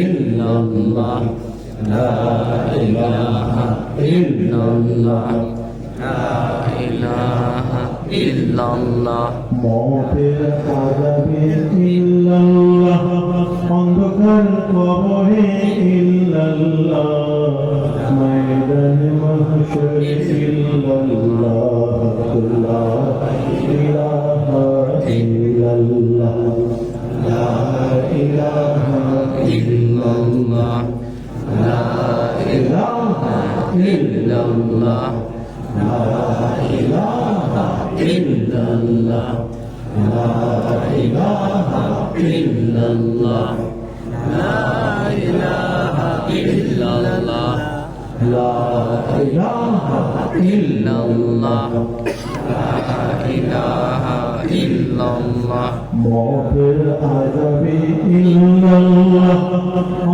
illallah la ilaha illallah la ilaha illallah মতের আজাবে ইল্লাল্লাহ অন্ধকার কবরে ইল্লাল্লাহ। ময়দান মাহশর ইল্লাল্লাহ।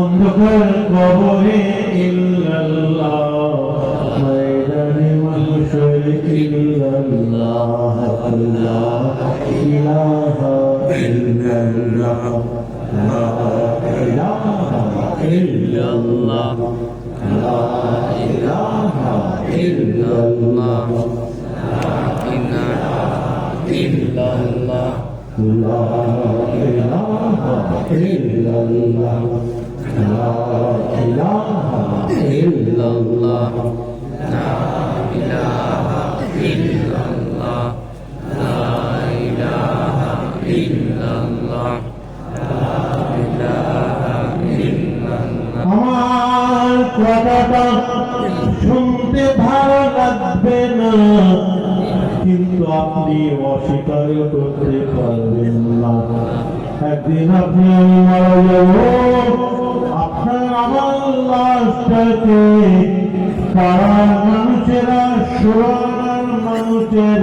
অন্ধকার কবরে ইল্লাল্লাহ الله إله إلا الله لا কথাটা শুনতে ভালো লাগবে না। কিন্তু আপনি অস্বীকার করতে পারবেন না। একদিন আপনি আমি মারা যাব আপনার আমার লাশটাকে পাড়ার মানুষেরা সোনার মানুষের